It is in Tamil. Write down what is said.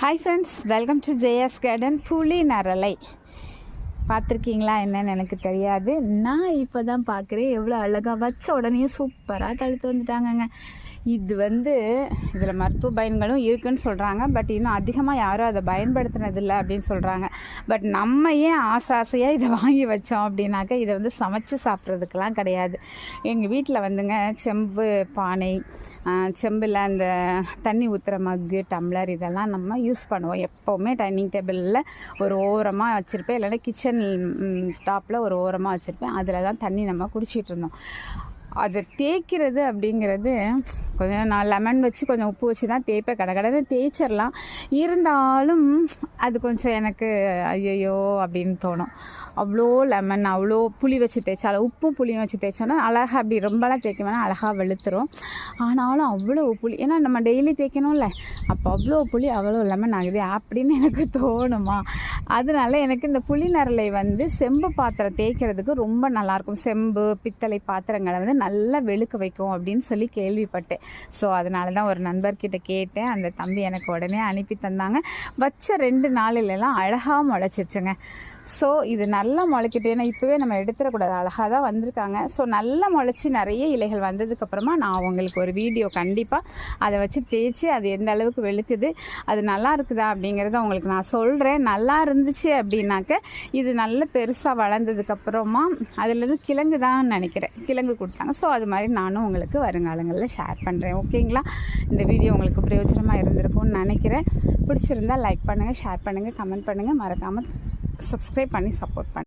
Hi friends welcome to JS garden புளி நரலை பார்த்துருக்கீங்களா என்னன்னு எனக்கு தெரியாது. நான் இப்போ தான் பார்க்குறேன். எவ்வளோ அழகாக வச்ச உடனே சூப்பராக தடுத்து வந்துட்டாங்கங்க. இது வந்து இதில் மருத்துவ பயன்களும் இருக்குன்னு சொல்கிறாங்க பட் இன்னும் அதிகமாக யாரும் அதை பயன்படுத்தினதில்லை அப்படின்னு சொல்கிறாங்க பட் நம்ம ஏன் ஆசை ஆசையாக இதை வாங்கி வச்சோம் அப்படின்னாக்கா இதை வந்து சமைச்சு சாப்பிட்றதுக்கெலாம் கிடையாது. எங்கள் வீட்டில் வந்துங்க செம்பு பானை செம்பில் அந்த தண்ணி ஊற்றுற மக்கு டம்ளர் இதெல்லாம் நம்ம யூஸ் பண்ணுவோம். எப்போவுமே டைனிங் டேபிளில் ஒரு ஓரமாக வச்சுருப்பேன். இல்லைன்னா கிச்சன் டாப்பில் ஒரு ஓரமாக வச்சுருப்பேன். அதில் தான் தண்ணி நம்ம குடிச்சிட்டு இருந்தோம். அதை தேய்க்கிறது அப்படிங்கிறது கொஞ்சம் நான் லெமன் வச்சு கொஞ்சம் உப்பு வச்சு தான் தேய்ப்பேன். கடை கடை தேய்ச்சிடலாம் இருந்தாலும் அது கொஞ்சம் எனக்கு ஐயோ அப்படின்னு தோணும். அவ்வளோ லெமன் அவ்வளோ புளி வச்சு தேய்ச்சாலும் உப்பும் புளியும் வச்சு தேய்ச்சோன்னா அழகாக அப்படி ரொம்பலாம் தேய்க்க வேணால் அழகாக வெளுத்துரும். ஆனாலும் அவ்வளோ புளி ஏன்னா நம்ம டெய்லி தேய்க்கணும்ல அப்போ அவ்வளோ புளி அவ்வளோ லெமன் ஆகுது அப்படின்னு எனக்கு தோணுமா? அதனால எனக்கு இந்த புளி நரலை வந்து செம்பு பாத்திரம் தேய்க்கிறதுக்கு ரொம்ப நல்லாயிருக்கும். செம்பு பித்தளை பாத்திரங்களை வந்து நல்லா வெளுக்க வைக்கும் அப்படின்னு சொல்லி கேள்விப்பட்டேன். ஸோ அதனால தான் ஒரு நண்பர்கிட்ட கேட்டேன். அந்த தம்பி எனக்கு உடனே அனுப்பி தந்தாங்க. வச்ச ரெண்டு நாளிலெல்லாம் அழகாக முளைச்சிருச்சுங்க. ஸோ இது நல்லா முளைக்கிட்டு ஏன்னா இப்போவே நம்ம எடுத்துடக்கூடாது. அழகாக தான் வந்திருக்காங்க. ஸோ நல்லா முளைச்சி நிறைய இலைகள் வந்ததுக்கப்புறமா நான் உங்களுக்கு ஒரு வீடியோ கண்டிப்பாக அதை வச்சு தேய்ச்சி அது எந்த அளவுக்கு வெளுக்குது அது நல்லா இருக்குதா அப்படிங்கிறத உங்களுக்கு நான் சொல்கிறேன் நல்லா இருந்துச்சு அப்படின்னாக்க இது நல்ல பெருசாக வளர்ந்ததுக்கப்புறமா அதுலேருந்து கிழங்கு தான் நினைக்கிறேன். கிழங்கு கொடுத்தாங்க. ஸோ அது மாதிரி நானும் உங்களுக்கு வருங்காலங்களில் ஷேர் பண்ணுறேன் ஓகேங்களா இந்த வீடியோ உங்களுக்கு பிரயோஜனமாக இருந்திருக்கும்னு நினைக்கிறேன். பிடிச்சிருந்தா லைக் பண்ணுங்கள் ஷேர் பண்ணுங்கள் கமெண்ட் பண்ணுங்கள் மறக்காமல் சப்ஸ்கிரைப் பண்ணி சப்போர்ட் பண்ணுங்கள்